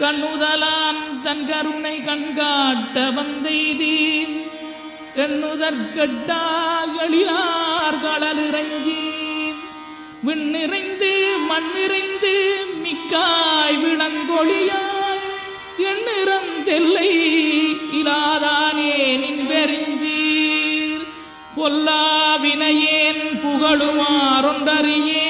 கண்ணுதலான் தன் கருணை கண்காட்ட வந்தெய்தீன். எண்ணுதற்கட்டாகளிலார் விண் நிறைந்து மண் நிறைந்து மிக்காய் விளங்கொழியாய் எண்ணிறம் தெல்லை இலாதானே நின் நின்பெறிந்தீர். பொல்லா வினையேன் புகழுமாறொன்றறியே